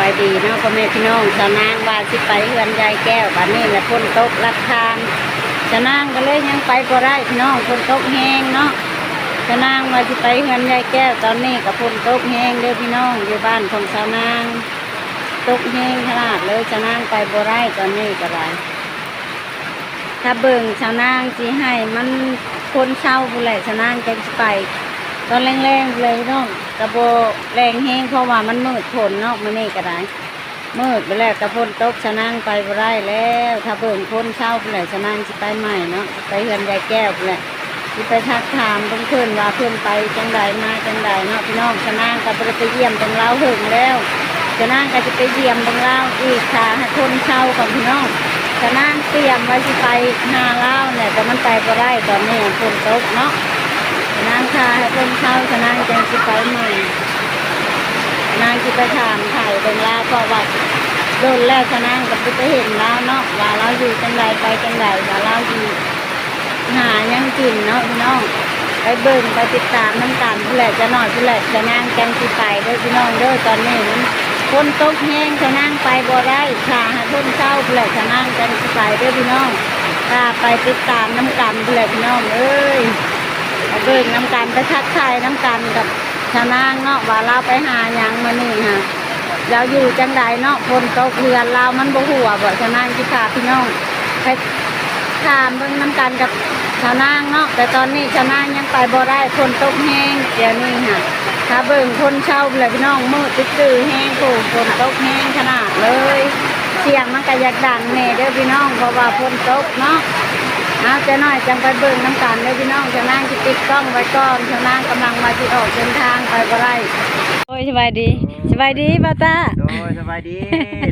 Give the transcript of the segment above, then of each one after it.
บายดีเนาะพ่อแม่พี่น้องสาวนางว่าสิไปเฮือนยายแก้วบัดนี้แหละฝนตกลัดทางสาวนางก็เลยยังไปบ่ได้พี่น้องฝนตกแห้งเนาะสาวนางว่าสิไปเฮือนยายแก้วตอนนี้ก็ฝนตกแห้งเด้อพี่น้องอยู่บ้านของสาวนางตกแห้งขนาดเลยสาวนางไปบ่ได้ตอนนี้ก็ได้ถ้าเบิ่งสาวนางสิให้มันคนเศร้าบุแหละสาวนางจะไป ตอนแรงๆเลยเนาะกระโบแรงแห้งเพราะว่ามันมืดฝนเนาะมันนี่ก็ได้มืดไปแล้วกระพนตกชะนังไปบ่ได้แล้ว ถ้าเบิ่งคนเช่าไปแล้วชะนังสิไปใหม่เนาะไปเฮือนยายแก้วไปแหละสิไปทักถามเพื่อนว่าเพื่อนไปจังใดมาจังใดเนาะพี่น้องชะนังก็บ่ได้ไปเยี่ยมตรงเราหึงแล้วชะนังก็จะไปเยี่ยมตรงเราอีกค่ะให้คนเช่าของพี่น้องชะนังเตรียมไว้สิไปหาเล่าเนี่ยแต่มันไปบ่ได้ตอนนี้ฝนตกเนาะ ชาให้เพิ่นเข้าชนางจังสิไปใหม่นางสิไปถามไถ่เป็นลาพราะว่าโดนแล้วชนางกับไปเห็นแล้วเนาะว่าเราอยู่จังใดไปจังใดว่าเราอยู่หายังกินเนาะพี่น้องไปเบิ่งไปติดตามน้ำตาลผู้แหละจะหน่อยผู้แหละจะนางจังสิไปเด้อพี่น้องเด้อตอนนี้มันคนตกแห้งชนางไปบ่ได้ค่ะให้เพิ่นเข้าผู้แหละชนางจังสิไปเด้อพี่น้องถ้าไปติดตามน้ำกันผู้แหละพี่น้องเอ้ย ไปเบิ่งน้ำกันไปทักทายน้ำกันกับชาวนางเนาะว่าเราไปหาหยังมานี่ฮะเราอยู่จังใดเนาะคนตกเรือนเรามันบ่หัวบ่ชาวนางที่พาพี่น้องไปถามเบิ่งน้ำกันกับชาวนางเนาะแต่ตอนนี้ชาวนางยังไปบ่ได้คนตกแห้งเดี๋ยวนี้ฮะถ้าเบิ่งคนเช่าเลยพี่น้องมืดตื้อแห้งโผคนตกแห้งขนาดเลย เสียงมันก็อยากดังแน่เด้อพี่น้องเพราะว่าฝนตกเนาะ เอาจะหน่อยจังไปเบิ่งน้ำกันเลยพี่น้องจะนั่งที่ติดกล้องไว้ก่อนจะนั่งกำลังมาที่ออกเดินทางไปบ่ไรโอ้ยสบายดีสบายดีป้าตาโดยสบายดี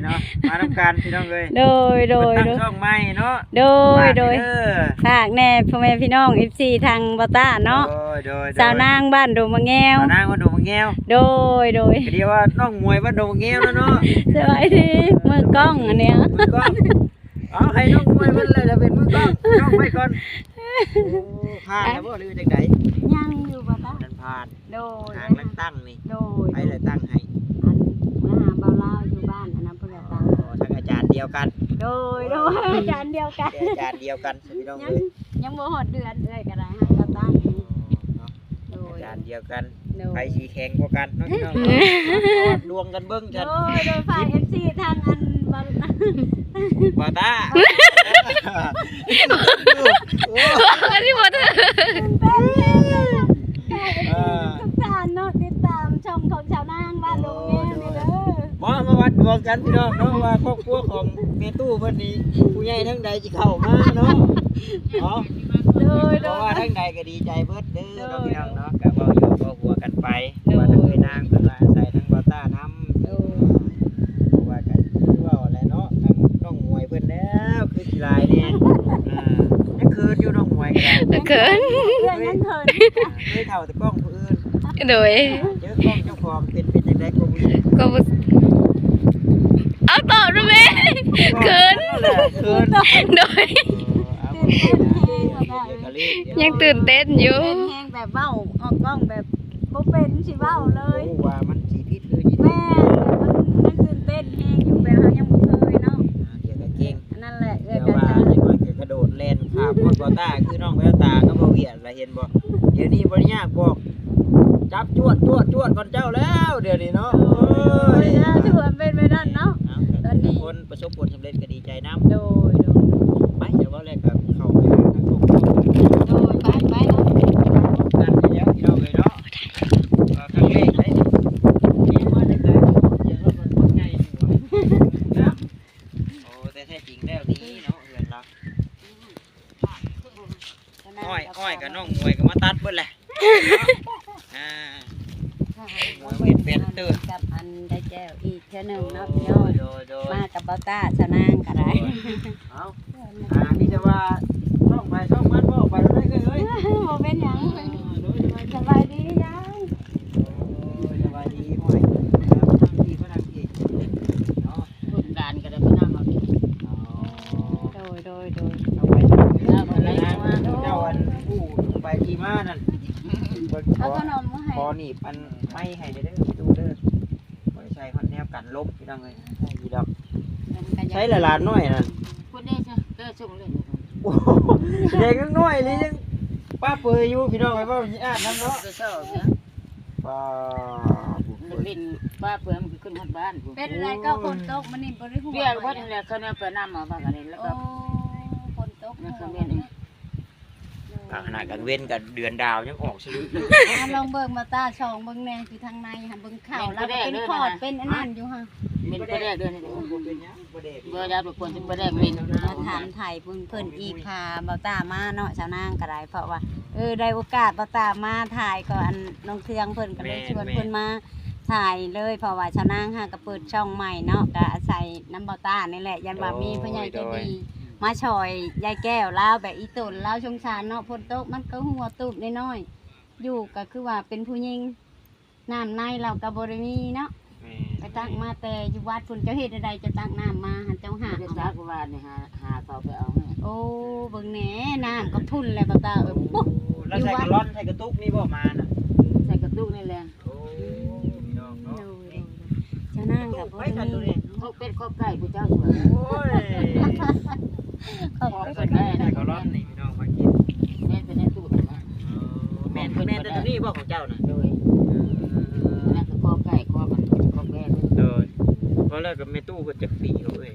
เนาะมาทำการพี่น้องเลยโดยโดยตั้งโดยช่องใหม่เนาะโดยโดยฝากเด้อฝากแน่พ่อแม่พี่น้องอีซีทางป้าตาเนาะโดยโดยสาวนางบ้านดูมะแงวสาวนางวันดงมะแง้วโดยโดยก็เรียกว่าน้องมวยวันดงมะแง้วแล้วเนาะสบายดีมือกล้องอันเนี้ยมือกล้อง เอาให้น้องมวยมันเลยจะเป็นมือกล้องน้องไปก่อนโอ้ผ่านแล้วบ่หรือจังไดยังอยู่ป้าตานั่นผ่านโดยทางลังตั้งนี่โดยไปเลยตั้งให้อันมาหาเบาเล่าอยู่บ้านอันนั้นเพื่อนตาอ๋อทางอาจารย์เดียวกัน โดยโดยอาจารย์เดียวกันอาจารย์เดียวกันพี่น้องยัเลงยยังบ่หอดเดือนเลยก็ได้ฮะก็ตั้งเนาะโดยอาจารย์เดียวกันโดไปยสีแข่งกว่ากันเนาะพี่น้องเนาะดวงกันเบิ้งกันโดยโดยฝ่าย FC ทางอัน บัลบาตาที่หมดทุกท่านเนาะติดตามช่องของชาวนางบ้านลุงแง่นี่เด้อหมอมาวัดดวงกันพี่น้องเนาะว่าครอบครัวของเมตู้เพิ่นนี้ผู้ใหญ่ทั้งใดสิเข้ามาเนาะเนาะโดยเพโดราะยว่าทั้งใดก็ดีใจเบิดเด้อเนาะพี่น้องเนาะก็เว้าอยู่เว้าหัวกันไปว่าทั้งเอ้ยนางเพิ่นว่าอาศัยทั้งบาตานำ โดย เพราะว่ากันคือเว้าแหละเนาะทั้งน้องมวยเพิ่นแล้วคือกีฬายนี่อ่ายังคืนอยู่น้องมวยก็ได้เขินเพื่อนยังเขินเคยเท่าแต่กล้องผู้อื่นโดยเจอกล้องเจ้าของเป็นเป็นจังได๋ก็บ่รู้ก็บ่เอาตอบด้วยไหมเขินเขินโดยยังตื่นเต้นอยู่ เป็นแฮงแบบเว้าออกกล้องแบบบ่เป็นสิเว้าเลยว่ามันสีพิษคือยินแม่มันมันตื่นเต้นแฮงอยู่ ดเล่นข้ามคนบอต้าคือน้องแววตาก็บ่เวียนละเห็นบ่เดี๋ยวนี้บริยากบอกจับจวดจวดจวดก่อนเจ้าแล้ว เดี๋ยวนี้เนาะโอ้โอ้ยยนะถือว่าเป็นไปนั่นเนาะเอาตอนนี้ คนประสบผลสำเร็จก็ดีใจน้โดยโดยำไปเดี๋ยวว่าแรกก็เข้าไปหาทางครอบครัว โดยไปไปเนาะ นั่นไปแล้วพี่น้องเลยเนาะว่าครั้งแรกได้นี่มาจากไหนเดี๋ยวว่ามันคนใหญ่อยู่นะโอ้แต่แท้จริงแล้วนี่เนาะเฮือนเรา อ้อยอ้อยกับน้องมวยก็มาตัดเบิดแหละอ่า มวยเวียนเป็นตื่นกับอันได้แก้วอีกเท่านึงเนาะพี่น้อง โดยโดยมากับเบาต้าชาวนางก็ได้เอาอ่านี่จะว่าช่องไปช่องมันบ่ไปได้เลยเฮ้ยบ่เป็นหยังโดยสบายสบายดียังโดยสบายดีหน่อยแล้วทางที่พนักที่เนาะ บุญการก็ได้พี่น้องเอา อ๋อ โดยโดยโดย เอาไปเจ้าอะไรนะเจ้าอันผู้ไปที่มานั่น เบิ่งขเอาอขนมมาให้ขอหนีบอันไม่ให้เด้อพี่ดูเด้อบ่ได้ใช้คอนแนวกันลบพี่น้องเอ้ยดีดอกใช้ละลานน้อยนั่นคนได้จ้ะเด้อส่งเลยโอ้โหเด็กน้อยนี่ยังป้าเปยอยู่พี่น้องไอ้บ่าอ่านน้ำเนาะก็ชอบเนี่ยป้ามันเป็นป้าเปลือกมันขึ้นฮอดบ้านพุ่นเป็นอะไรก็คนตกมันนี่บริหัวเบี้ยก็นั่นแหละเขาเนี่ยไปนำมาบ้างกันแล้วโอ้ก็คนตกนั่นคือแม่นี่ ขนาดกลางเว้นกับเดือนดาวยังออกสลึกเลยอะลองเบิ่งมาตาช่องเบิ่งแน่อยู่ทางในค่ะเบิ่งข่าวแล้วก็เป็นขอดเป็นอันนั้นอยู่ค่ะเป็นประแดกเดือนนี้เป็นหยังบ่ได้เบอร์ยาบุคคลเป็นประแดกเป็นมาถามไทยเพิ่นเพิ่นอีกพาเบาตามาเนาะชาวนางก็ได้เพราะว่าเออได้โอกาสเบาตามาถ่ายก่อนน้องเทืองเพิ่นก็เลยชวนเพิ่นมาถ่ายเลยเพราะว่าชาวนางหาก็เปิดช่องใหม่เนาะก็อาศัยน้ำเบาตานี่แหละยันว่ามีผู้ใหญ่ใจดี มาชอยยายแก้วลาวแบบอีตุนลาวชงชานเนาะพนโต๊ะมันก็หัวตูบน้อยๆอยู่ก็คือว่าเป็นผู้หญิงน้ำในเราก็บริมีเนาะไปตักมาแต่อยู่วัดคุณเจ้าเฮ็ดอะไรจะตักน้ำมาหันเจ้าหาเดือนเอาสากว่านี่หาหาเขาไปเอาให้โอ้เบิ่งแหน่น้ำก็ทุนแล้วบ่ตาเอ้ยปุ๊บแล้วใส่กระล่อนใส่กระตุกนี่บ่มาน่ะใส่กระตุกนี่แหละโอ้พี่น้องเนาะเจ้านางกับบ่ไปได้กันตัวมีนี้ข้าวเป็ดข้าวไก่ผู้เจ้าสวยโอ้ย ขอบอคุณใส่กันใส่กระล่อนนี่พี่น้องมากินแม่เป็นในตู้นะแม่นแม่นแต่ตัวนี้บ่ของเจ้าน่ะโดยนั่นก็ข้าวไก่ข้าวมันข้าวแก่โดยเพราะแล้วก็แม่ตู้เพิ่นจักปีเขาเอ้ย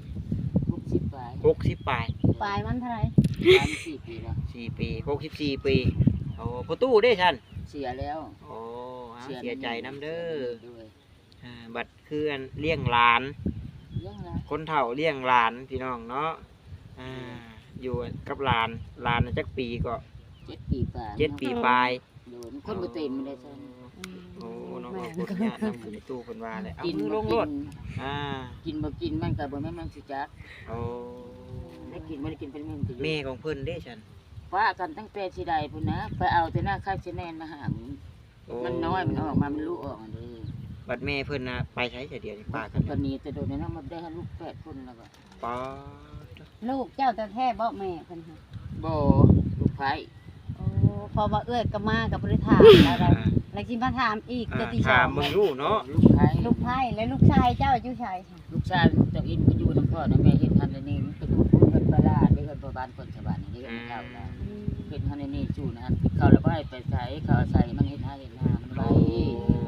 ลูกสิบปลาย60ปลายปลายมันเท่าไหร่สามสี่ปีแล้ว4ปี64ปีโอ้พ่อตู้เด้ฉันเสียแล้วโอ้เสียใจน้ำเด้อโดยอ่าบัดคืออันเลี้ยงหลาน คนเฒ่าเลี้ยงหลานพี่น้องเนาะ อ่าอยู่กับหลานหลานน่ะจักปีก็เจ็ดปีปลายเจ็ดปีปลายโดนคนบ่เต็มเลยใช่โอ้น้องเอาคนญาตินำในตู้เพิ่นว่าเลยเอากินมือลบ่งกิรถนอ่ากินบ่กินมันก็บ่แม่นมันสิจักโอ้ได้กินบ่ได้กินเป็นมื้อสิแม่ของเพิ่นเด้ฉันว่ากันตั้งแต่สิใดพุ่นนะไปเอาแต่หน้าค่ายสิแน่นมาหามึงโอ้มันน้อยมันออกมามันรู้ออกอันนี้บัดแม่เพิ่นน่ะไปใช้แต่เดียวนี่ป้ากันตอนนี้แต่โดนนั้นมันได้ลูกแปดคนแล้วก็ป้า ลูกเจ้าแต่แท้บ่แม่เพิ่นค่ะบ่ลูกไผโอ้พอว่าเอื้อยก็มากับบริถามแล้วได้อ่าแล้วสิมาถามอีกอ่าจะที่สอถามงมึงรู้เนาะลูกไผลูกไผ่และลูกชายเจ้าอยู่ชายค่ะลูกชายเจ้าอินก็อยู่นำพ่อนะแม่เฮ็ดทันอันนี้มันก็อยู่พุ่นเป็นปลาร้าได้กันบ่บ้านคนชาวบ้านนี่ก็เข้าแล้วเป็นทันอันนี้จู่นะเขาแล้วบ่ให้ไปใส่เขาใส่มันเฮ็ดหาเฮ็ดหน้ามันไว้นั่นแล้ว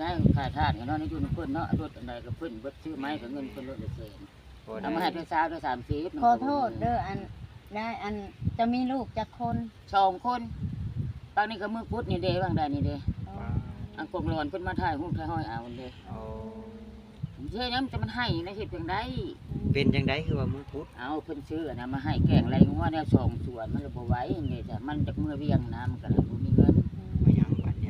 ครับเฮ็ดได้ค่าทานกันเนาะนี่อยู่นำเพิ่นเนาะรถอันใดก็เพิ่นเบิดซื้อไม้ก็เงินเพิ่นรถละแสนบ่เอาได้มาให้เพิ่นซาวด้วย30ขอโทษเด้ออันได้อันจะมีลูกจักคนสองคนบางนี่ก็มือพุดนี่เด้บางได้นี่เด้ป้าอันกงร้อนเพิ่นมาถ่ายรูปถ่ายห้อยเอาเด้โอ้เฮ้ยน้ำจะมันให้ในเฮ็ดเพียงใดเป็นจังไดคือว่ามึงพุทธเอาเพิ่นซื้ออันนะมาให้แกงไรงัวแนวสองส่วนมันเลยบ่ไหวนี่จ้ะมันจากมือเวียงน้ำกันบ่มีเงินมาหยังบัดเนี่ยพ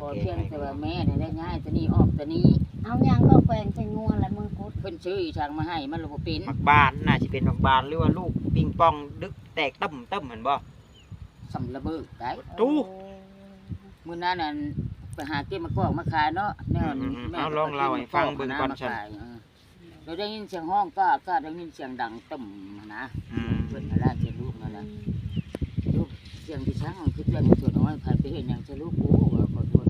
อแก้เพียงไขแต่ว่าแม่นี่ได้ง่ายตัวนี้ออกตัวนี้เอายังก็แขวงใส่งัวและมือกุดเพิ่นซื้ออีทางมาให้มันเลยบ่เป็นมักบานน่าสิเป็นมักบานหรือว่าลูกปิงปองดึกแตกตึ้มตึ้มเหมือนบ่สำระเบิดได้ตู้มื้อนั้นนั่นไปหาเก็บมะกอกมาขายเนาะแนวอืมๆแม่เอาลองเล่าให้ฟังเบิ่งก่อนมาฉันขายเออเราได้ยินเสียงห้องก็ก็ได้ยินเสียงดังตึ้มนะอืมเพิ่นมาล่าเจลูกนั่นแหละลูกเสียงที่ช้างคือเสียงส่วนน้อยใครไปเห็นหยังจะลูกกูว่าขอโทษ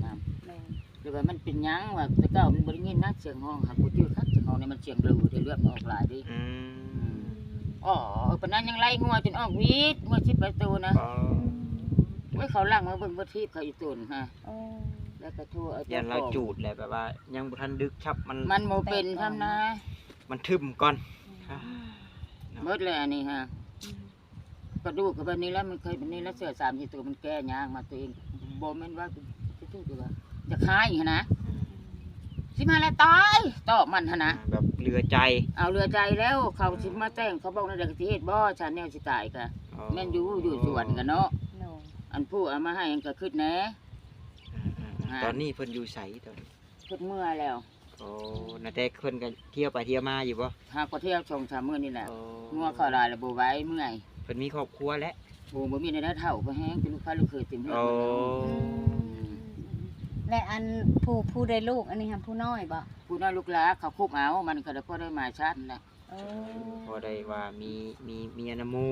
นะหรือว่ามันเป็นหยังว่าแต่เก้ามันบ่ได้ยินนักเสียงห้องหาบ่จื้อคักเสียงห้องนี่มันเสียงเร็วได้เลือดมันออกหลายดิอืมอ๋อปานนั้นยังไล่งัวจนออกวีดงัวสิบประตูนะก็ไว้เขาล่างมาเบิ่งบ่ทีบเขาอยู่ตุนฮะโอ้แล้วก็ทั่วเอายันเราจูดแหละแบบว่า ยังบ่ทันดึกชับมันมันบ่เป็นทำนะมันทึมก่อนหมดเลยอันนี้ฮะกระดูกกับแบบนี้แล้วมันเคยเป็นนี้แล้วเสือสามสี่ตัวมันแก้ยางมาตัวเองบ่แม่นว่าจะตู้ตัวา จะคายอีกหั้นนะสิมาแล้วตายตอบมันหนนะแบบเหลือใจ เอาเรือใจแล้วเขาสิมาแต่งเขาบอกในเด็กสิเฮ็ดบ่ฉันแนวสิตายกะแม่นอยู่อยู่สวนกันเนาะโนอันผู้เอามาให้ยังก็ขึ้นแหน่ตอนนี้เพิ่นอยู่ไสตอนนี้ขึ้นเมื่อแล้วโอ้นาแต่เพิ่นก็เที่ยวไปเที่ยวมาอยู่บ่หาก็เที่ยวชมชามมื้อนี่แหละโอ้งัวเข้าลายแล้วบ่ไหว้เมื่อยเพิ่นมีครอบครัวแล้วบ่บ่มีในได้เท่าบ่แห้งเป็นลูกค้าลูกเคยเต็มเฮ็ดโอ้และอันผู้ผู้ได้ลูกอันนี้ค่ะผู้น้อยบ่ผู้น้อยลูกหลาเขาคุบเอา มันก็ได้พอได้มาชัดนั่นแหละโอ้พอได้ว่ามีมีเมียนำหมู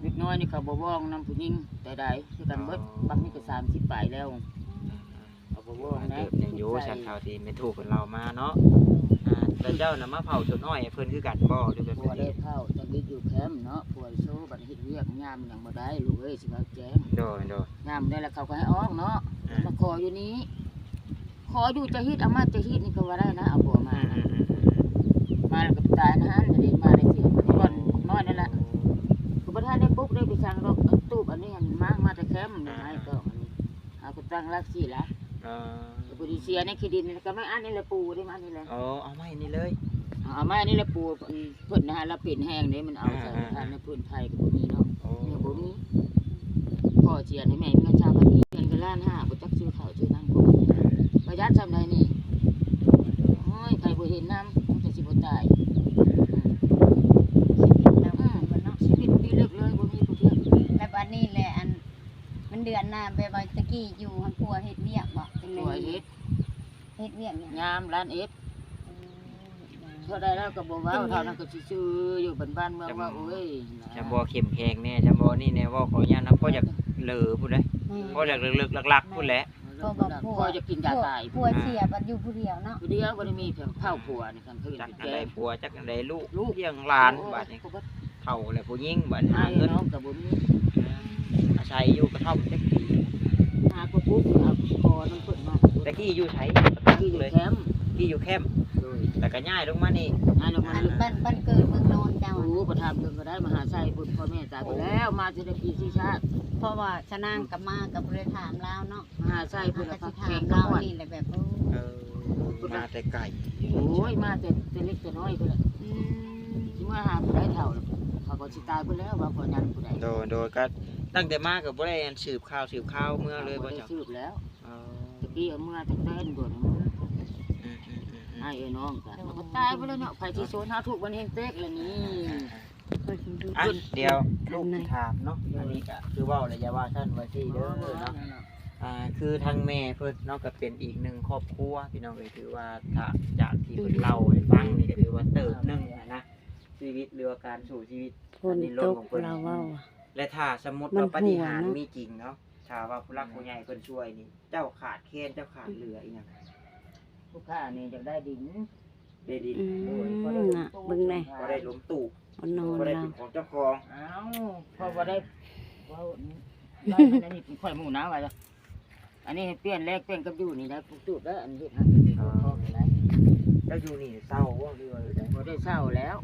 เล็กน้อยนี่เขาบ่ว่องนํผู้หญิงใดๆคือกันเบิดบักนี่ก็30ปลายแล้วเอาบ่บ่นะเติบยังอยู่ฉันเท่าที่ไม่ถูกกับเรามาเนาะอ่าแล้วเจ้าน่ะมาเผาสวนอ้อยให้เพิ่นคือกันบ่หรือแบบผัวได้นี้เข้าจังได้อยู่แคมป์เนาะผัวโซบัดเฮ็ดเวียกยามหยังบ่ได้ลูกเอ้ยสิเขาแจ้งโดยโดยยามได้แล้วเขาก็ให้ออกเนาะอ่ามาขออยู่นี้ข ออยู่จะฮิตเอามาจะฮิตนี่ก็ว่าได้นะเอาผัวมาอืมอืมอืมมาแล้วก็ตายนะฮะเดี๋ยวมาได้เสียก่อนน้อยนั่นแหละก็บ่ทันได้ปุ๊บได้ไปสั่งรถเอาตู้อันนี้หันมามาแต่แคมป์นี่ให้ก็อันนี้เอาก็ตั้งรักสิละเออก็บ่ได้เสียในขี้ดินนี่ก็ไม่อันนี้แหละปูได้มาอันนี้แหละอ๋อเอาไม้นี่เลยเอามาอันนี้แหละปูเพิ่นนะฮะแล้วปิ่นแห้งนี่มันเอาใส่ทานในพื้นไทยก็บ่มีเนาะโอ้เนี่ยบ่มีพ่อเจียนให้แม่มีเงินชาวบ้านนี้เงินก็ล้านห้าบ่จักซื้อข้าวซื้อน้ำก็ ประหยัดซำใดนี่โอ้ยใครบ่เห็นน้ำมันจะสิบ่ตายแล้วมันเนาะชีวิตดีเลิกเลยบ่มีผู้เที่ยวแล้วบัดนี้แหละอัน มันเดือนหน้าไปไว้ตะกี้อยู่หันผัวเฮ็ดเวียกบ่เป็นตัไงวเฮ็ดเฮ็ดเวียกเนี่ยงามร้านเอฟเท่าใดแล้วก็บ่เว้าเท่านั้นก็สิซื้ออยู่บ้านๆเมืองว่าโอ้ยจำบ่เข้มแข็งแน่จำบ่นี่แน่เว่าขออนุญาตนะพ่ออยากเหลือพูดเลยพ่ออยากลึกๆลักๆพูดแหละ พ่อจะกินยาตายผัวเสียบัดอยู่ผู้เดียวเนาะผู้เดียวบ่ได้มีเพียงข้าวผัวนี่กันคือจักอันแกใดผัวจักอันใดลูกลูกเลี้ยงหลานบัดนี้ก็บ่เฒ่าแล้วผู้หญิงบัดหาหาเงิเงินนน้องก็บ่มีอาศัยอยู่กระท่อมจักปีหาก็ปุ๊บเอาคอน้ำเพิ่นมาตะกี้อยู่ไสที่อยู่เลยแคมป์กี้อยู่แคมป์โดยแต่ก็ย้ายลงมานี่หาลงมาลึกบ้านบ้านเกิดเมืองโนนเจ้าโอ้อะโหประทานเพิ่นก็ได้มหาชัยบุญพ่อแม่ตายไปแล้วมาจะได้ปีที่ชาติ เพราะว่าชะนางกับมากับบ่ได้ถามลาวเนาะมหาชัยเพิ่เพิ่นนก็ก็สิแข่ถามงกัลานววันนี่แหละแบบโอ้เออมาแต่ไก่โอ้ยมาแต่แต่เล็กแต่น้อยพุ่นแหละอืมสิมาหาผู้ใดเฒ่าแล้วเขาก็สิตายไปแล้วว่าพ่อยันผู้ใดโดยโดยก็ตั้งแต่มาก็บ่ได้อันสืบข่าวสืบข่าวเมื่อเลยบ่ได้จ้ะสืบแล้วเออตะกี้เอาเมื่อตั้งแต่นบ่นอืมอืมอืมอืมให้ไอ้น้องจ้ะมันก็ตายไปแล้วเนาะไผที่โซนหาถูกวันเฮงเต็กแล้วนี่เพิ่นดู อะเดี๋ยวลูกสิถามเนาะอันนี้ก็คือเว้าเลยอย่าว่าท่านไว้ที่เด้อเนาะอ่าคือทางแม่เพิ่นเนอกจากเป็นอีกหนึ่งครอบครัวพี่น้องเอ้ยถือว่าถ้าจากที่เพิ่นเล่าให้ฟังนี่ก็ถือว่าเติบหนึงอะนะชีวิตหรือว่าการสู่ชีวิตคนตกเราเว้าและถ้าสมมติมันว่าปฏิหารย์ห่วงเนอะมีจริงเนาะถ้าว่าผู้รักผู้ใหญ่เพิ่นช่วยนี่ เจ้าขาดแคลนเจ้าขาดเหลืออีหยังลูกค้านี่อยากได้ดินได้ดินอืมน่ะเบิ่งแน่บ่ได้ล้มตู่เอานอนบ่ได้เราเป็นของเจ้าของเอ้าพอบ่ได้เว้าได้อันนี้เป็นข่อยหมูนะว่าจ้ะอันนี้ให้เปลี่ยนแลกเปลี่ยนกับอยู่นี่ได้ปลูกตูดได้อันเฮ็ดให้เป็นของพ่อได้เจ้าอยู่นี่เศร้าบ่หรือว่าได้บ่ได้เศร้าแล้ว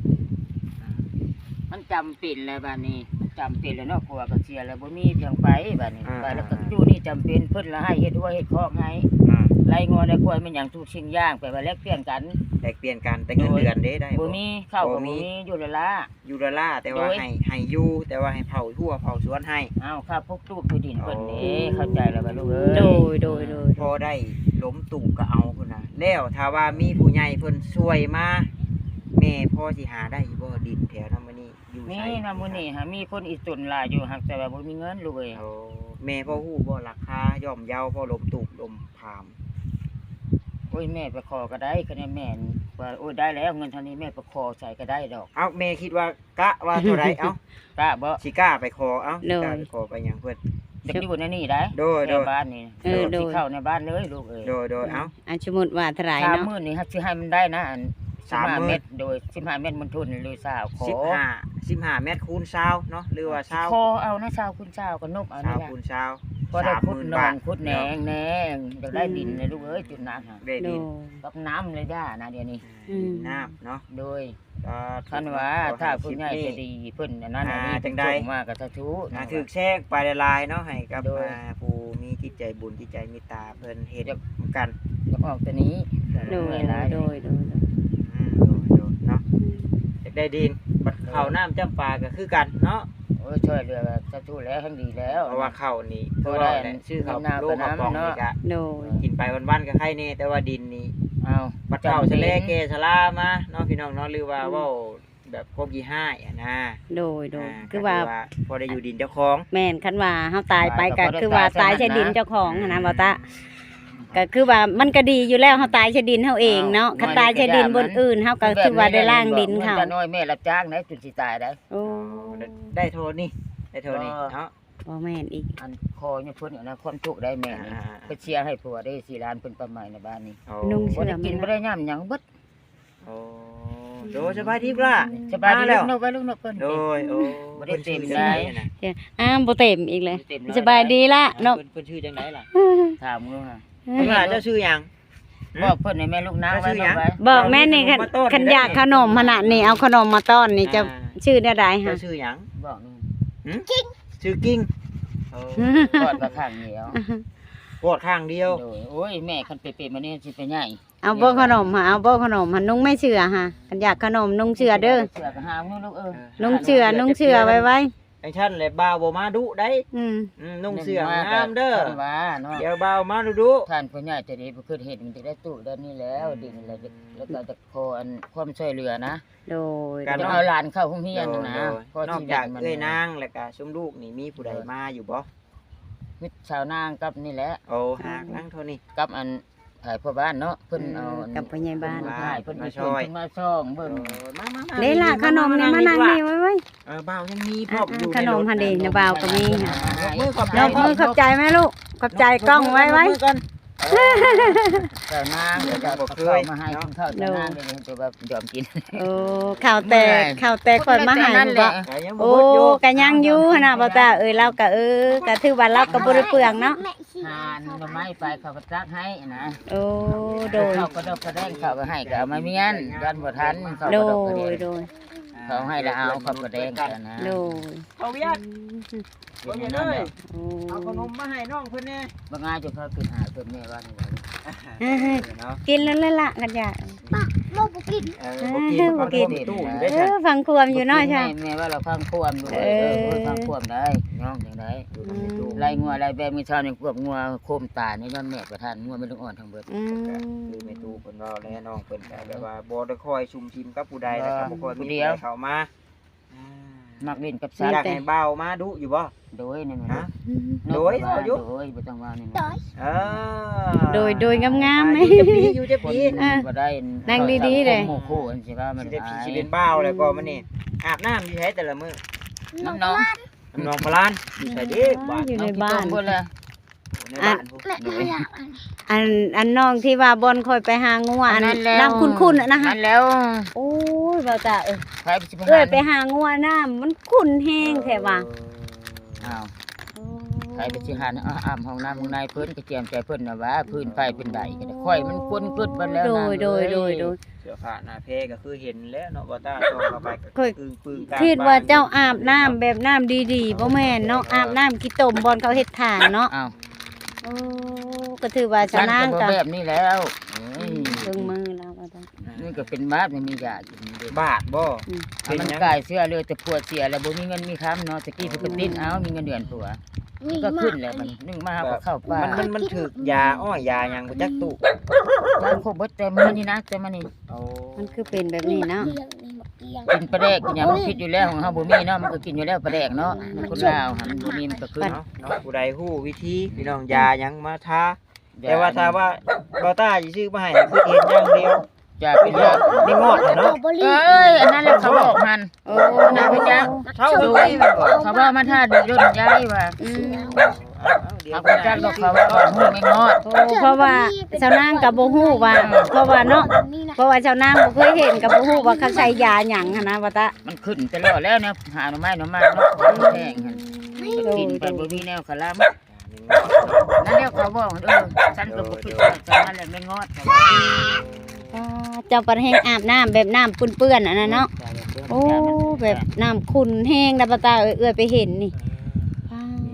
มันจำเป็นแล้วบัดนี้จำเป็นแล้วเนาะผัวก็เสียแล้วบ่มีเพียงไปบัดนี้ไปแล้วก็อยู่นี่จำเป็นเพิ่นละให้เฮ็ดหัวเฮ็ดคอกให้อ่า ไล่งอได้ควายมันหยังทุกสิ่งอย่างไปว่าแลกเปลี่ยนกันแลกเปลี่ยนกันแต่เงินเดือนเด้ได้บ่มีข้าวก็บ่บ่มีมีอยู่ละละอยู่ละล่าแต่ว่าโดยให้ให้อยู่แต่ว่าให้เผาทั่วเผาสวนให้อ้าวข้าพวกตูบผู้ดินเพิ่นโอ้นี่เข้าใจแล้วบ่ลูกเอ้ยโดยโดยโดยพอได้ล้มตู่ก็เอาพุ่นน่ะแล้วถ้าว่ามีผู้ใหญ่เพิ่นช่วยมาแม่พ่อสิหาได้อยู่บ่ดินแถวนั้นมื้อนี้อยู่มีไสนะมื้อนี้หามีคนอีตุนหลายอยู่หักแต่ว่าบ่มีเงินลูกเอ้ยโอ้ แม่พ่อฮู้บ่ราคาย่อมเยาพ่อล้มตู่ล้มผาม โอ้ยแม่ไปขอก็ได้คะแนนแม่นว่าโอ้ยได้แล้วเงินเท่านี้แม่ไปขอใส่ก็ได้ดอกเอ้าแม่คิดว่ากะว่าเท่าไรเอ้ากล้าบ่สิกล้าไปขอเอ้าสิกล้าไปขอไปหยังเพิ่นจะอยู่ในนี่ได้โดยโดย ในบ้านนี่เออโดยสิเข้าในบ้านเลยลูกเอ้ยโดยโดยเอ้า อันสมมุติว่าเท่าไหร่สามเนาะ มื้อนี่ฮักสิให้มันได้นะอัน สามมื้อ15เม็ดโดย15เม็ดมันทุนเลยสาวขอ15 15เมตรคูณ20เนาะหรือว่า20ขอเอานะชาวคุณชาวก็นบเอานี่20ล่ะคูณ20พอได้ขุดหนองขุดแหนเนาะงแหนงอยากได้ดินเลยลูกเอ้ยจุดน้ำหาได้โดดิยนกับน้ำเลยด้านะเดี๋ยวนี้อืม น้ำเนาะโดยก็ท่านว่าถ้าผู้ใหญ่จะดีเพิ่นอันนั้นอันนี้อ่าจังใด ส่งมากกับททุอ่าถือแชกไปละลายเนาะให้กับโดยอ่าผู้มีจิตใจบุญจิตใจเมตตาเพิ่นเฮ็ดกันจะออกตัวนี้โดยเมื่อยหลายโดย โดยโดยอืม โดยโดยเนาะอยากได้ดินบัดข้าวน้ำจำปาก็คือกันเนาะโอ้ยช่วยเหลือกับททุแล้วทั้งดีแล้ว เพราะว่าข้าวนี่เพคือราะว่าได้แหละชื่อข้าวน้ำโลกข้าวปองน้ำเนาะนี่ก็โดยกินไปวันๆก็ไข่แน่แต่ว่าดินนี่เอาบัดข้าวทะเลแกสลามาเนาะพี่น้องเนาะหรือว่าเว้าแบบพวกยี่ห้ายอะนะโดยโดยาคือว่าพอได้อยู่ดินเจ้าของ แม่นคันว่าเฮาตายไปก็คือว่าตายใช้ดินเจ้าของหั้นนะบ่ตา ก็คือว่ามันก็ดีอยู่แล้วเฮาตายใช้ดินเฮาเองเนาะคันตายใช้ดินบนอื่นเฮาก็ถือว่าได้ล่างดินเขาจะน้อยแม่รับจ้างนะจุดสิตายได้โอ้ได้โทรนี่ได้โทรนี่ก็เนาะบ่แม่นอีกอันคอเนี่ยเพิ่นเอานะความทุกข์ได้แม่นี่ไปเชียร์ให้ผัวได้สี่ล้านเพิ่นประมาณในบ้านนี้นุ่งบ่เสื้อได้แม่กินนบ่ได้ย่ำหยังเบิดโอ้โดสบายดีปล่ะสบายดีแล้ลูวกนกไว้ลูกนกเพิ่นโดยโอ้บ่ได้เต็มพิ่นได้ชื่อจังใดน่ะอ้าวบ่เต็มอีกเลยเต็มสบายดีละเนาะเพิ่นเพิ่นชื่อจังไดล่ะถามลูกฮะ เพิ่นว่าเจ้าชื่อหยัง บอกเพิ่นให้แม่ลูกนางไว้ลูกไว้บอกแม่นี่คันคันอยากขนมขนาดนี้เอาขนมมาต้อนนี่จะอ่าชื่อได้ไดฮะเจ้าชื่อหยังบอกนี่ชื่อกิ้งโอ้กอดกระข้างเหนียวปวดข้างเดียว โดยโอ้ยแม่คันเปๆมานี่สิไปใหญ่เอาบ่ขนมหาเอาบ่ขนมหานุ่งไม่เชื่อฮะคันอยากขนมนุ่งเชื่อเด้อเสือก็หามลูกเออ นุ่งเชื่อนุ่งเชื่อไว้ไว้ ไอ้ท่านแหละบ่าวบ่มาดุได้อืมอืมนุ่งเสื้องามเด้อท่านว่าเนาะเดี๋ยวบ่าวมาดุดุท่านผู้ใหญ่จะดีบ่คือเฮ็ดมันจะได้ตู้ด้านนี้แล้วดินแล้วแล้วก็จะขออันความช่วยเหลือนะโดยจะเอาหลานเข้าโรงเรียนนะนะโดยนอกจากเอ้ยนางแล้วก็ชุมลูกนี่มีผู้ใดมาอยู่บ่มิตรชาวนางกับนี่แหละโอ้หากนั่งเท่านี้กับอัน ถ่ายพ่อบ้านเนาะเพิ่นเอาอันกับพ่อใหญ่บ้านเพิ่ถ่ายเพิ่นมามาช่ช่ววยยมาช่องเบิ่งมามามาเด้ล่ะขนมนี่มานั่งนี่ไว้ไว้เออบ่าวยังมีพร้อมอยู่ขนมหั่นเด้นะบ่าวก็มีค่ะยกมือขอบใจยกมือขอบใจแม่ลูกขอบใจกล้องไว้ไว้ ยกมือก่อนเจ้านางเดี๋ยวจะเอาข้าวมาให้กินข้าวเจ้านางเดี๋ยวจะแบบยอมกิน โอ้ข้าวแตกข้าวแตกค่อยมาให้นั่นแหบ่ละแต่ยังบ่โอ้หมดอยู่กะยังอยู่หั่นน่ะบ่ตาเอ้ยเราก็เออก็ถือว่าเราก็บ่ได้เปลืองเนาะหานหน่อไม้ไปเขาก็ตักให้นะโอ้โดยเขาก็ดอกกระแดงเขาก็ให้ก็เอามาเมียนยันบ่ทันเขาโดก็ดอกกระแดยงโดย เขาให้แล้วเอาเขากระแดงกันนะโดยเอาเวียดเป็นอย่างนั้นแหละโอ้เอาขนมมาให้น้องเพิ่นแน่บางงานจะเขากินหาต้นแม่ว่านี่ว่าเนาะกินแล้วละละกันอยาก เออบ่กินบ่กินตู้อยู่เอได้ซั่นอฟังความอยู่เน้อยใช่ แม่ว่าเราฟังความด้วยเอเอออฟังความได้น้องจังได๋อยู่ในตู้ไล่งัวไล่แบมีชาวนี่พวกงัวโคมตานี่ย้อนแม่ประทานงัวไม่ต้องอ่อนทั้งเบิด อืมคือในตู้เพิ่นเว้าแล้วน้องเพิ่นก็แบบว่าบ่ได้คอยชุมชิมกับผู้ใดแล้วก็บ่ค่อยมีผู้เดียวใครเข้ามา มักเล่นกับสิสัตอยากว์ให้เบามาดุอยู่บ่ โดยนี่แม่ฮะนโดยว่าอายุโดยบ่ต้องว่านี่เออโดยโดยงามๆไหม อยู่จะปีอยู่จะคนปีอะบ่ได้นั่งดีๆเลย หมู่คู่อันสิว่ามันสิได้หาสิยเป็นบ้าวแล้วก็มันนี่อาบน้ำอยู่ใช้แต่ละมื้อน้ำน้องน้องพลานอยู่ใช้เด้บ้านอยู่ในบ้านเพิ่นแหละในบ้านพวกโดย อันอันน้องที่ว่าบอนคอยไปหางัวอันนั้นแล้ว น้ำคุ้นๆอะนะฮะนั่นแล้ว โอ้ ยบ่ตาเอ้ยใครสิไปเอ้ยหาไปหางัวน้ำมันขุ่นแห้งแท้ว่าอ้าวใครไปสิหาอ้อาบห้องน้ำข้างในเพิ่นก็เตรียมใจเพิ่นน่ะว่าพื้นไฟเป็นใดก็ได้ค่อยมันกวนกึดเบิดแล้วโดนะยโดยโดยโดย เสื้อผ้าหน้าเพก็คือเห็นแล้วเนาะบ่ตาส่องเข้าไปก็ค่อย ปึงปึงกลางคิดว่าบ้นเจ้าอาบน้ำแบบน้ำดีๆบ่แม่นเนาะอาบน้ำขี้ตมบอนเขาเฮ็ดทานเนาะอ้าว โอ้ก็ถือว่าชาฉันนางก็ก็บ่แบบนี้แล้วเอ้ยเบิ่งมือแล้วบ่ตานี่ก็เป็นบาปไม่มียากินเด้อบาทบ่อืมเป็นมันหยังกายเสื้อเลยแต่ปวดเสียแล้วบ่มีเงินมีค้ำเนาะตะกี้เพิ่นก็ติดเอามีเงินเดือนผัวก็ขึ้นแล้วมันนึงมาเอาก็เข้าป่ามันมันมันถึกยาอ้อยยาหยังบ่จักตุมันครบเบิดแต่มื้อนี้นะแต่มื้อนี้เอา มันคือเป็นแบบนี้เนาะ กินปลาแดกกินหยังมันคิดอยู่แล้วของเฮาบ่มีเนาะมันก็กินอยู่แล้วปลาแดกเนาะมันคนลาวหันบ่มีมันก็ขึ้นเนาะเนาะผู้ใดฮู้วิธีพี่น้องยาหยังมาทาแต่ว่าถ้าว่าบ่ตาสิซื้อมาให้คือเห็นอย่างเดียวยาเป็นยานี่งอดอะเนาะเอ้ยอันนั้นแหละเขาบอกหันโอ้นะพี่จ๊ะเท่าดูนี่มันบ่เขาว่ามันท่าดูรุ่นยายว่า อืมเขาก็จักบอกเขาว่าหูไม่งอดโอ้เพราะว่าชาวนางก็บ่ฮู้ว่าเพราะว่าเนาะเพราะว่าชาวนางบ่เคยเห็นก็บ่ฮู้ว่าเขาใช้ยาหยังหันนะว่าตามันขึ้นตลอดแล้วเนี่ยหาหน่อไม้หน่อไม้เนาะแพงหันกินไปบ่มีแนวขลามนั่นแล้วเขาบอกเออฉันก็บ่คิดว่าฉันนั่นแหละไม่งอดอ่าเจ้าประแห้งอาบน้ำแบบน้ำเปื้อนๆอันนั้นเนาะโอ้แบบน้ำขุ่นแห้งดับตาเอื้อยๆไปเห็นนี่อ่า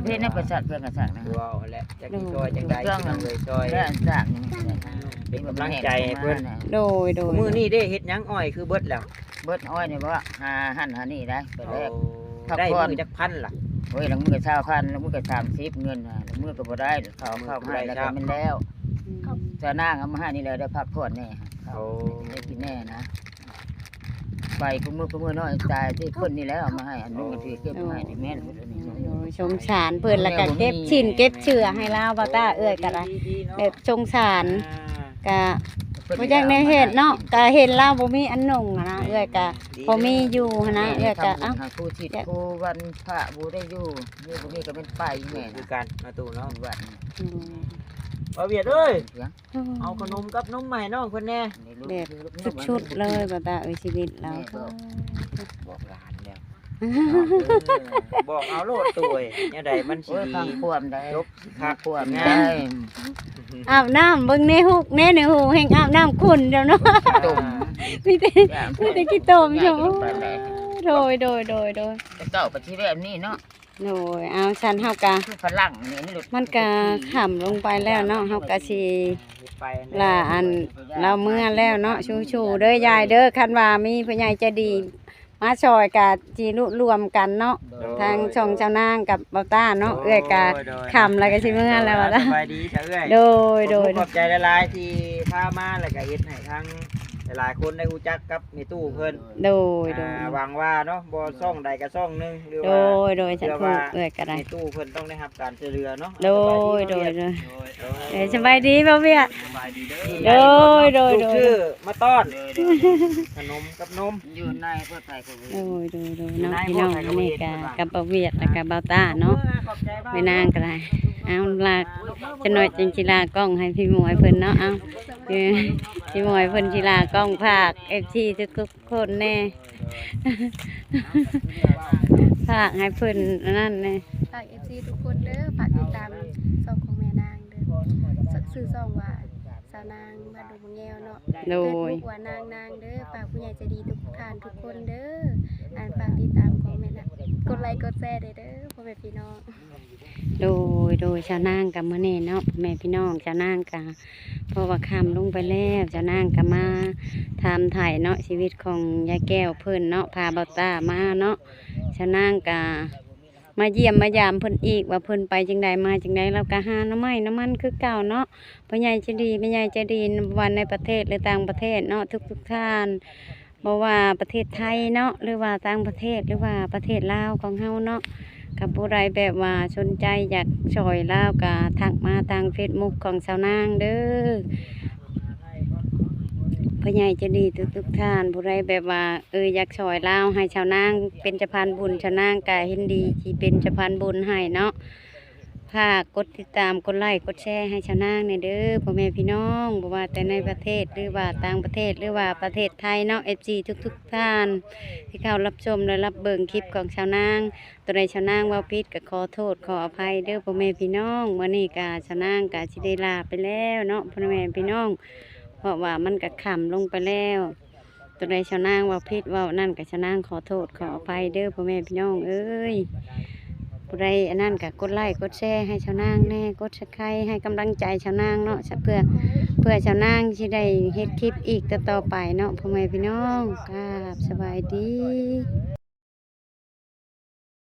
เพศในประสาทเพื่อนกระสักนะว้าวแหละจักสิซอยจังได๋พี่น้องเลยซอยแล้วอันจากนี่เป็นกำลังใจให้เพิ่นโดยโดยมื้อนี้ได้เฮ็ดหยังอ้อยคือเบิดแล้วเบิดอ้อยนี่บ่ว่าหาหั่นหานี่ได้ไปแรกได้มื้อจักพันล่ะโอ้ยแล้วมือก็20,000แล้วมือก็30เงินน่ะแล้วมือก็บ่ได้เขาเข้าให้แล้วก็มันแล้วจะนั่งเอามาให้นี่เลยได้พักผ่อนแน่ครับโอ้ได้กินแน่นะ ไปกูมือกูมือน้อยตายที่คนนี่แล้วเอามาให้อันนึงก็ถือเก็บมาให้ที่แม่นพุ่นอันนี้โดยสงสารเพิ่นแล้วก็เก็บชิ้นเก็บเชื่อให้ลาวบ่ตาเอื้อยก็ได้แบบสงสารก็ บ่จักในเฮ็ดเนาะก็เห็นเราบ่มีอันนุ่งอะนะเอ้อยก็พอมีอยู่หั้นนะเอ้อยก็เอ้า หาครูทิศครูวันพระบูได้อยู่นี่บ่มีก็เป็นไปแม่คือนะกันมาตู่เนาะ วันอืม บ่เวียดเอ้ยเสียงเอาขนมกับนมใหม่น้องเพิ่นแน่แบบชุดๆเลยบ่ตาเอ้ยชีวิตเราบอกหลานแล้วบอกเอาโลดตัวเอ้ยแนวใดมันสิโอ้ยดีฟังความได้จบคักความงาได้มอาบน้ำเบิ่งในหุกในในหูแห่งอาบน้ำขุ่นเดี๋ยวเนาะตุ่มมีแต่มีแต่ขี้ตมชมโดยโดยโดยโดยแต่เก่าก็ที่แบบนี้เนาะ โดยเอาฉันเฮากะคือฝรั่งเนี่ยนี่ลูมันกะขำลงไปแล้วเนาะเฮากะสิไปลาอันเราเมื่อแล้วเนาะชูๆเด้อยายเด้อคันว่ามีผู้ใหญ่ใจะดี มาซอยกะจีรุรวมกันเนาะทางช่องเจ้านางกับเบาต้าเนาะเอื้อยกะขำแล้วก็สิเมื่อแล้วว่าสล่ะบายดีจ้ะเอ้ยโดยโดยขอบใจหลายๆที่พามาแล้วก็เฮ็ดให้ทั้ง หลายๆคนได้รู้จักกับแม่ตู้เพิ่นโดยโดอ่ายหวังว่าเนาะบ่ซ่องใดก็ซ่องหนึงหรือโดว่ายโดยฉันพูดเอื้อยก็ได้ แม่ตู้เพิ่นต้องได้รับการช่วยเหลือเนาะโดยโดยโดยโดยเอ้ยสบายดีบ่เวีย สบายดีเด้โดยโดยโดย ลูกชื่อมาต้อนขนมกับนม อยู่ในเพื่อไทยก็โดยโดยโดยเนาะพี่น้องอันนี้กะกับบ่เวียดแล้วก็เบาต้าเนาะขอบใจมากไปนางก็ได้ เอาลากจะหน่อยจังจิลากล้องให้พี่หมวยเพิ่นเนาะเอาเออพี่หมวยเพิ่นจิลากล้องภาค FC ทุกๆคนแน่ภาคให้เพิ่นอันนั่นแน่ฝากเอฟซีทุกคนเด้อฝากติดตามซองของแม่นางเด้อสักซื้อซองว่าสาวนางบ้านดงมะแงวเนาะโดเฟซยบุ๊กว่านางนางเด้อฝากผู้ใหญ่ใจดีทุกท่านทุกคนเด้ออ่านฝากติดตามของแม่นางกดไลค์กดแชร์เด้อเด้อพ่อแม่พี่น้อง โดยโดยชาวนางกับมื้อนี้เนาะพ่อแม่พี่น้องชาวนางกะเพราะว่าคำลงไปแล้วชาวนางก็มาถามถ่ายเนาะชีวิตของยายแก้วเพิ่อนเนาะพาเบาตามาเนาะชาวนางกะมาเยี่ยมมายามเพิ่นอีกว่าเพิ่นไปจังใดมาจังใดเราก็หาน้ำไม้น้ำมันคือเก่าเนาะพ่อใหญ่ใจะดีแม่ใหญ่ใจะดีวันในประเทศหรือต่างประเทศเนาะทุกๆท่านบ่ว่าประเทศไทยเนาะหรือว่าต่างประเทศหรือว่าประเทศลาวของเฮาเนาะ กับผู้ใดแบบว่าสนใจอยากช่วยเล่ากะทักมาทางเฟซบุ๊กของสาวนางเด้อพ่อใหญ่จะดีทุกทุกท่านผู้ใดแบบว่าเอออยากช่วยเล่าให้ชาวนางเป็นสะพานบุญชาวนางก็เห็นดีที่เป็นสะพานบุญให้เนาะ ฝากกดติดตามกดไลค์กดแชร์ให้ชาวนางในอยเด้อพ่อแม่พี่น้องบ่ว่าแต่ในประเทศหรือว่าต่างประเทศหรือว่าประเทศไทยเนาะ FC ทุกทุกๆท่าน ที่เข้ารับชมและรับเบิ่งคลิปของชาวนาง ตัวใดชาวนางว่าพิษก็ขอโทษขออภัยเด้อพ่อแม่พี่น้องวันนี้กาชาวนางกาชิได้ลาไปแล้วเนาะพ่อแม่พี่น้อง เพราะว่ามันก็ขำลงไปแล้ว ตัวใดชาวนางว่าพิษว่านั่นกับชาวนางขอโทษขออภัยเด้อพ่อแม่พี่น้องเอ้ย ผู้ใดอันนั้นก็กดไลค์กดแชร์ให้ชาวนางแน่กดสักไครให้กำลังใจชาวนางเนาะเพื่อเพื่อชาวนางที่ได้เฮ็ดคลิปอีกต่อๆไปเนาะพ่อแม่พี่น้องครับสบายดี